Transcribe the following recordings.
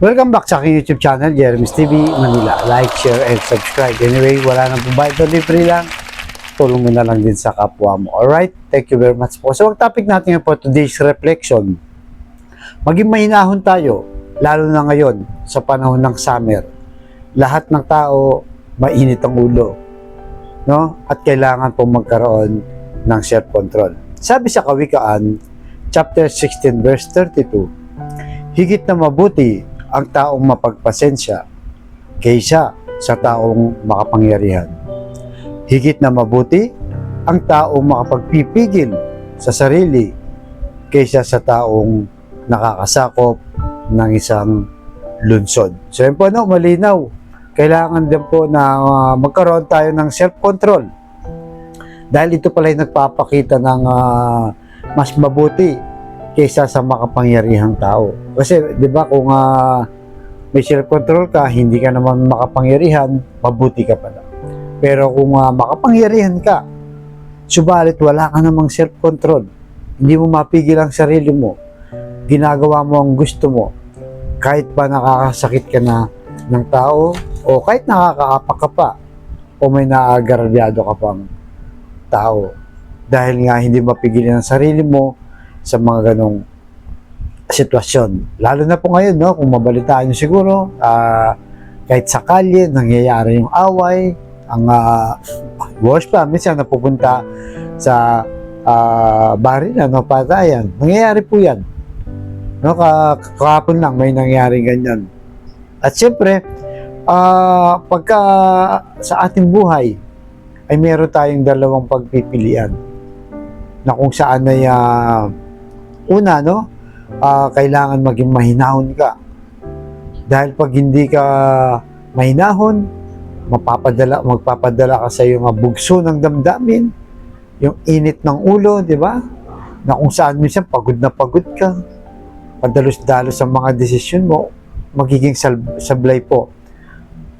Welcome back sa aking YouTube channel, Jeremy's TV Manila. Like, share, and subscribe. Anyway, wala nang bubayad o libre lang. Tulong mo na lang din sa kapwa mo. Alright? Thank you very much po. So, ang topic natin po today's reflection. Maging mahinahon tayo, lalo na ngayon, sa panahon ng summer. Lahat ng tao, mainit ang ulo. No? At kailangan po magkaroon ng self-control. Sabi sa Kawikaan, chapter 16, verse 32, Higit na mabuti ang taong mapagpasensya kaysa sa taong makapangyarihan. Higit na mabuti ang taong makapagpipigil sa sarili kaysa sa taong nakakasakop ng isang lunsod. So yun po no, malinaw. Kailangan din po na uh, magkaroon tayo ng self-control. Dahil ito pala yung nagpapakita ng uh, mas mabuti kaysa sa makapangyarihang tao. Kasi 'di ba kung uh, may self-control ka, hindi ka naman makapangyarihan, mabuti ka pala. Pero kung uh, makapangyarihan ka, subalit wala ka namang self-control, hindi mo mapigil ang sarili mo, ginagawa mo ang gusto mo, kahit pa nakakasakit ka na ng tao, o kahit nakakaapak ka pa, o may naagarabyado ka pang tao. Dahil nga hindi mapigil ang sarili mo, sa mga ganong sitwasyon. Lalo na po ngayon, no, kung mabalitaan nyo siguro, ah, kahit sa kalye, nangyayari yung away, ang uh, worst pa, minsan napupunta sa uh, baril, no, patayan. Nangyayari po yan. No, ka kahapon lang may nangyari ganyan. At siyempre, ah, pagka sa ating buhay, ay meron tayong dalawang pagpipilian na kung saan ay ah, una, no, ah, kailangan maging mahinahon ka. Dahil pag hindi ka mahinahon, mapapadala, magpapadala ka sa iyong bugso ng damdamin, yung init ng ulo, di ba? Na kung saan minsan pagod na pagod ka, padalos-dalos sa mga desisyon mo, magiging sablay po.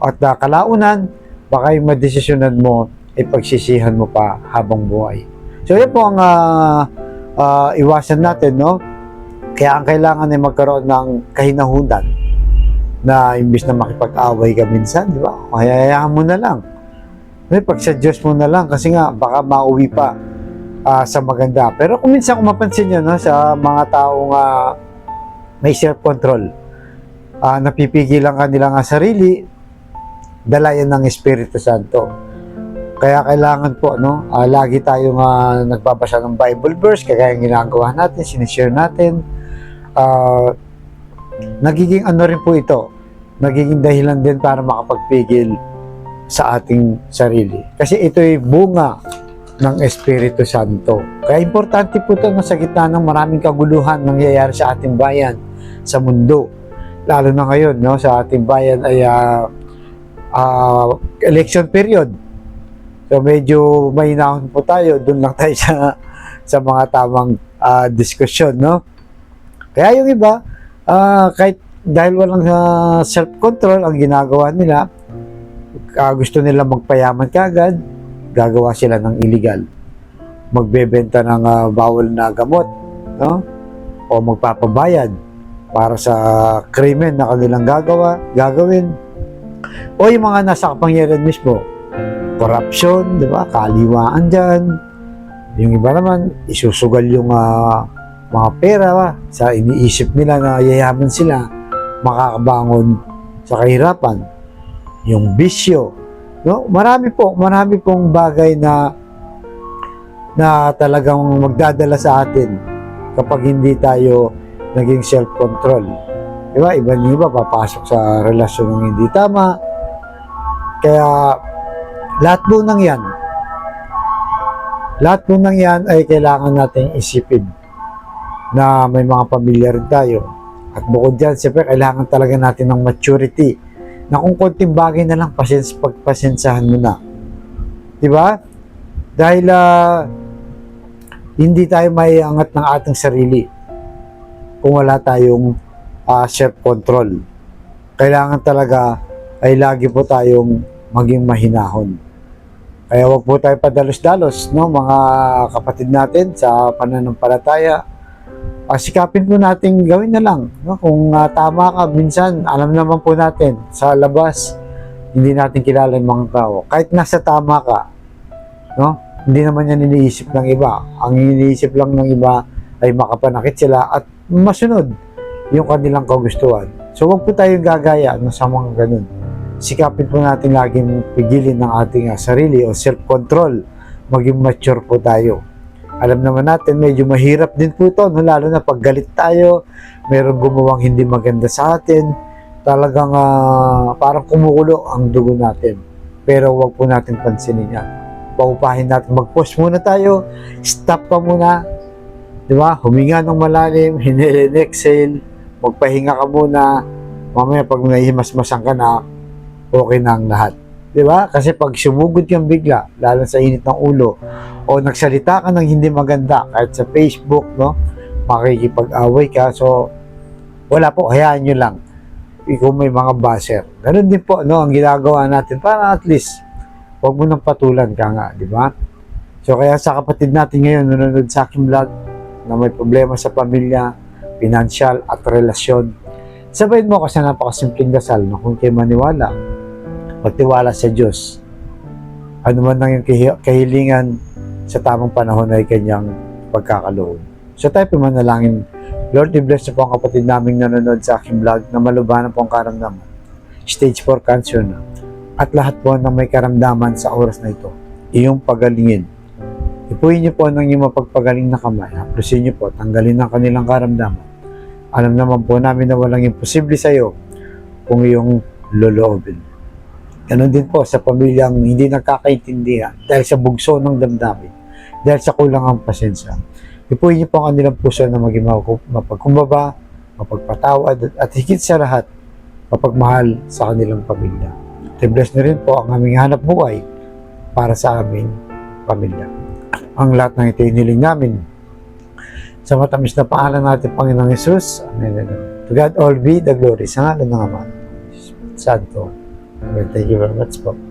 At uh, kalaunan, baka yung madesisyonan mo, ay pagsisihan mo pa habang buhay. So, yun po ang ah, ah, iwasan natin, no? Kaya ang kailangan ay magkaroon ng kahinahunan na imbis na makipag-away ka minsan, di ba? Hayayaan mo na lang. May pag sa mo na lang kasi nga baka mauwi pa ah, sa maganda. Pero kung minsan kung mapansin nyo no, sa mga taong ah, may self-control, ah, napipigil ang kanilang sarili, dala yan ng Espiritu Santo. Kaya kailangan po, no, ah, lagi tayong ah, nagbabasa ng Bible verse, kaya yung ginagawa natin, sinishare natin. Ah, nagiging ano rin po ito, nagiging dahilan din para makapagpigil sa ating sarili. Kasi ito'y bunga ng Espiritu Santo. Kaya importante po ito na sa gitna ng maraming kaguluhan nangyayari sa ating bayan, sa mundo. Lalo na ngayon, no, sa ating bayan ay ah, ah, election period. So medyo mahinahon po tayo, doon lang tayo sa sa mga tamang ah, diskusyon, no? Kaya yung iba, ah, kahit dahil walang ah, self-control ang ginagawa nila, ah, gusto nila magpayaman kagad, gagawa sila ng illegal. Magbebenta ng ah, bawal na gamot, no? O magpapabayad para sa krimen na kanilang gagawa, gagawin. O yung mga nasa kapangyarihan mismo, corruption, di ba? Kaliwaan dyan. Yung iba naman, isusugal yung ah, mga pera ba? sa iniisip nila na yayaman sila, makakabangon sa kahirapan. Yung bisyo. No? Marami po, marami pong bagay na na talagang magdadala sa atin kapag hindi tayo naging self-control. Di ba? Iba niyo ba papasok sa relasyon ng hindi tama. Kaya lahat po ng yan, lahat po ng yan ay kailangan nating isipin na may mga pamilya rin tayo. At bukod dyan, siyempre, kailangan talaga natin ng maturity na kung konting bagay na lang, pasens, pagpasensahan mo na. Di ba? Dahil ah, hindi tayo may angat ng ating sarili kung wala tayong ah, self-control. Kailangan talaga ay lagi po tayong maging mahinahon. Kaya wag po tayo padalos-dalos, no, mga kapatid natin sa pananampalataya. ah, sikapin po natin gawin na lang. No? Kung ah, tama ka, minsan, alam naman po natin, sa labas, hindi natin kilala yung mga tao. Kahit nasa tama ka, no? hindi naman yan iniisip ng iba. Ang iniisip lang ng iba ay makapanakit sila at masunod yung kanilang kagustuhan. So, wag po tayong gagaya no, sa mga ganun. Sikapin po natin laging pigilin ng ating ah, sarili o self-control. Maging mature po tayo. Alam naman natin, medyo mahirap din po ito, no? lalo na pag galit tayo, merong gumawang hindi maganda sa atin, talagang ah, parang kumukulo ang dugo natin. Pero wag po natin pansinin yan. Paupahin natin, mag-pause muna tayo, stop ka muna, di ba? Huminga ng malalim, and exhale, magpahinga ka muna, mamaya pag nahihimas-masan ka na, okay na ang lahat. Di ba? Kasi pag sumugod kang bigla, lalo sa init ng ulo, o nagsalita ka ng hindi maganda, kahit sa Facebook, no? Makikipag-away ka. So, wala po, hayaan nyo lang. Ikaw may mga baser. Ganun din po, no? Ang ginagawa natin para at least, huwag mo nang patulan ka nga, di ba? So, kaya sa kapatid natin ngayon, nanonood sa aking vlog, na may problema sa pamilya, financial at relasyon, sabayin mo kasi napakasimpleng dasal na kung kayo maniwala, magtiwala sa Diyos. Ano man ang iyong kahi- kahilingan sa tamang panahon ay kanyang pagkakaloob. So tayo pumanalangin, Lord, i-bless na po ang kapatid naming nanonood sa aking vlog na malubanan po ang karamdaman. Stage 4 cancer na. At lahat po ng may karamdaman sa oras na ito, iyong pagalingin. Ipuhin niyo po ng iyong mapagpagaling na kamay. Haplusin niyo po, tanggalin ang kanilang karamdaman. Alam naman po namin na walang imposible sa iyo kung iyong loloobin. Ganon din po sa pamilyang hindi nagkakaintindihan dahil sa bugso ng damdamin, dahil sa kulang ang pasensya. Ipuhin niyo po ang kanilang puso na maging mapagkumbaba, mapagpatawad, at higit sa lahat, mapagmahal sa kanilang pamilya. I-bless na rin po ang aming hanap buhay para sa aming pamilya. Ang lahat ng ito iniling namin sa matamis na pangalan natin, Panginoong Yesus. Amen. To God all be the glory. Sa ngalan ng Ama. Santo. Amen. Thank you very much po.